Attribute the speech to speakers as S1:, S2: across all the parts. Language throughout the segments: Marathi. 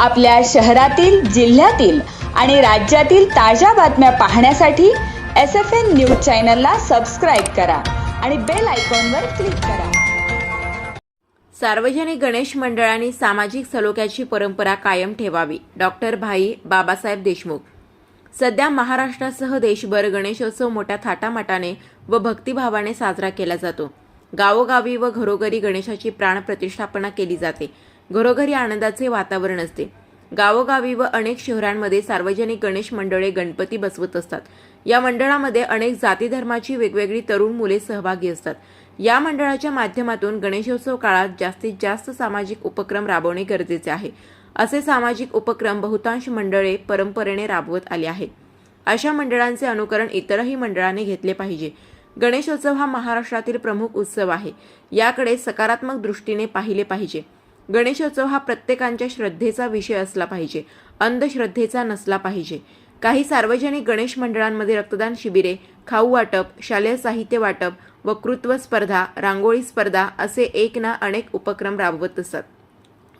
S1: आपल्या शहरातील जिल्ह्यातील आणि राज्यातील ताज्या बातम्या पाहण्यासाठी एस एफ एन न्यूज चॅनलला सबस्क्राईब करा आणि बेल आयकॉनवर क्लिक करा.
S2: सार्वजनिक गणेश मंडळांनी सामाजिक सलोख्याची परंपरा कायम ठेवावी डॉक्टर भाई बाबासाहेब देशमुख. सध्या महाराष्ट्रासह देशभर गणेशोत्सव मोठ्या थाटामाटाने व भक्तिभावाने साजरा केला जातो. गावोगावी व घरोघरी गणेशाची प्राणप्रतिष्ठापना केली जाते. घरोघरी आनंदाचे वातावरण असते. गावोगावी व अनेक शहरांमध्ये सार्वजनिक गणेश मंडळे गणपती बसवत असतात. या मंडळामध्ये अनेक जाती धर्माची वेगवेगळी तरुण मुले सहभागी असतात. या मंडळाच्या माध्यमातून गणेशोत्सव काळात जास्तीत जास्त सामाजिक उपक्रम राबवणे गरजेचे आहे. असे सामाजिक उपक्रम बहुतांश मंडळे परंपरेने राबवत आले आहेत. अशा मंडळांचे अनुकरण इतरही मंडळाने घेतले पाहिजे. गणेशोत्सव हा महाराष्ट्रातील प्रमुख उत्सव आहे. याकडे सकारात्मक दृष्टीने पाहिले पाहिजे. गणेशोत्सव हा प्रत्येकांच्या श्रद्धेचा विषय असला पाहिजे. अंधश्रद्धेचा नसला पाहिजे. काही सार्वजनिक गणेश मंडळांमध्ये रक्तदान शिबिरे खाऊ वाटप शालेय साहित्य वाटप वक्तृत्व स्पर्धा रांगोळी स्पर्धा असे एक ना अनेक उपक्रम राबवत असतात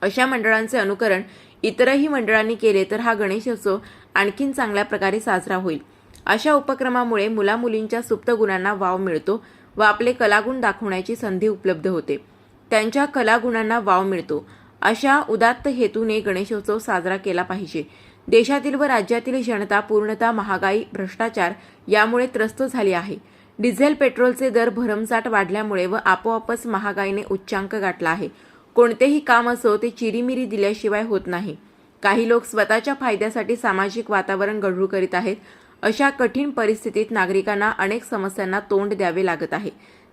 S2: अशा मंडळांचे अनुकरण इतरही मंडळांनी केले तर हा गणेशोत्सव आणखीन चांगल्या प्रकारे साजरा होईल. अशा उपक्रमामुळे मुलामुलींच्या सुप्त गुणांना वाव मिळतो व आपले कलागुण दाखवण्याची संधी उपलब्ध होते. त्यांच्या कलागुणांना वाव मिळतो. अशा उदात्त हेतूने गणेशोत्सव साजरा केला पाहिजे. देशातील व राज्यातील जनता पूर्णतः महागाई भ्रष्टाचार यामुळे त्रस्त झाली आहे. डिझेल पेट्रोलचे दर भरमसाठ वाढल्यामुळे व आपोआपच महागाईने उच्चांक गाठला आहे. कोणतेही काम असो ते चिरीमिरी दिल्याशिवाय होत नाही. काही लोक स्वतःच्या फायद्यासाठी सामाजिक वातावरण गढूळ करीत आहेत. अशा कठीण परिस्थितीत नागरिकांना अनेक समस्यांना तोंड द्यावे लागत आहे.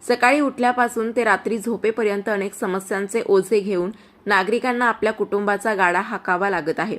S2: सकाळी उठल्यापासून ते रात्री झोपेपर्यंत अनेक समस्यांचे ओझे घेऊन नागरिकांना आपल्या कुटुंबाचा गाडा हाकावा लागत आहे.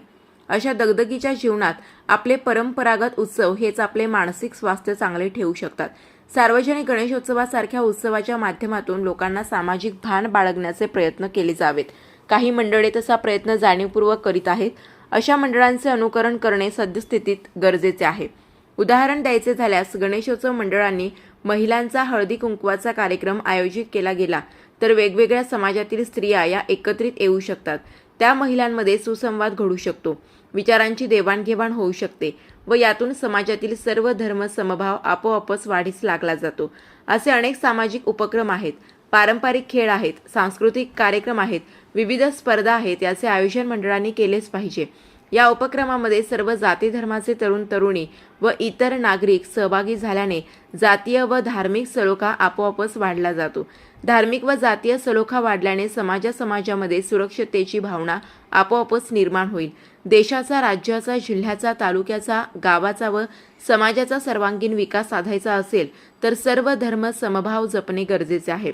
S2: अशा दगदगीच्या जीवनात आपले परंपरागत उत्सव हेच आपले मानसिक स्वास्थ्य चांगले ठेवू शकतात. सार्वजनिक गणेशोत्सवासारख्या उत्सवाच्या माध्यमातून लोकांना सामाजिक भान बाळगण्याचे प्रयत्न केले जावेत. काही मंडळे तसा प्रयत्न जाणीवपूर्वक करीत आहेत. अशा मंडळांचे अनुकरण करणे सद्यस्थितीत गरजेचे आहे. उदाहरण द्यायचे झाल्यास गणेशोत्सव मंडळांनी महिलांचा हळदी कुंकवाचा कार्यक्रम आयोजित केला गेला तर वेगवेगळ्या समाजातील स्त्रिया या एकत्रित येऊ शकतात. त्या महिलांमध्ये सुसंवाद घडू शकतो. विचारांची देवाणघेवाण होऊ शकते व यातून समाजातील सर्व धर्म समभाव आपोआपच वाढीस लागला जातो. असे अनेक सामाजिक उपक्रम आहेत पारंपरिक खेळ आहेत सांस्कृतिक कार्यक्रम आहेत विविध स्पर्धा आहेत याचे आयोजन मंडळांनी केलेच पाहिजे. या उपक्रमामध्ये सर्व जाती धर्माचे तरुण तरुणी व इतर नागरिक सहभागी झाल्याने जातीय व धार्मिक सलोखा आपोआपच वाढला जातो. धार्मिक व जातीय सलोखा वाढल्याने समाजा समाजामध्ये सुरक्षिततेची भावना आपोआपच निर्माण होईल. देशाचा राज्याचा जिल्ह्याचा तालुक्याचा गावाचा व समाजाचा सर्वांगीण विकास साधायचा असेल तर सर्व धर्म समभाव जपणे गरजेचे आहे.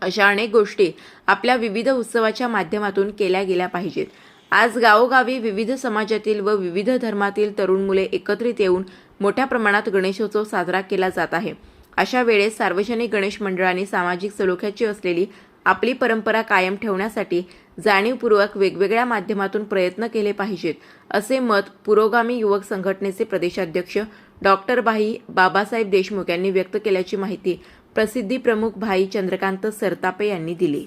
S2: अशा अनेक गोष्टी आपल्या विविध उत्सवाच्या माध्यमातून केल्या गेल्या पाहिजेत. आज गावोगावी विविध समाजातील व विविध धर्मातील तरुण मुले एकत्रित येऊन मोठ्या प्रमाणात गणेशोत्सव साजरा केला जात आहे. अशा वेळेस सार्वजनिक गणेश मंडळांनी सामाजिक सलोख्याची असलेली आपली परंपरा कायम ठेवण्यासाठी जाणीवपूर्वक वेगवेगळ्या माध्यमातून प्रयत्न केले पाहिजेत असे मत पुरोगामी युवक संघटनेचे प्रदेशाध्यक्ष डॉक्टर भाई बाबासाहेब देशमुख यांनी व्यक्त केल्याची माहिती प्रसिद्धी प्रमुख भाई चंद्रकांत सरतापे यांनी दिली.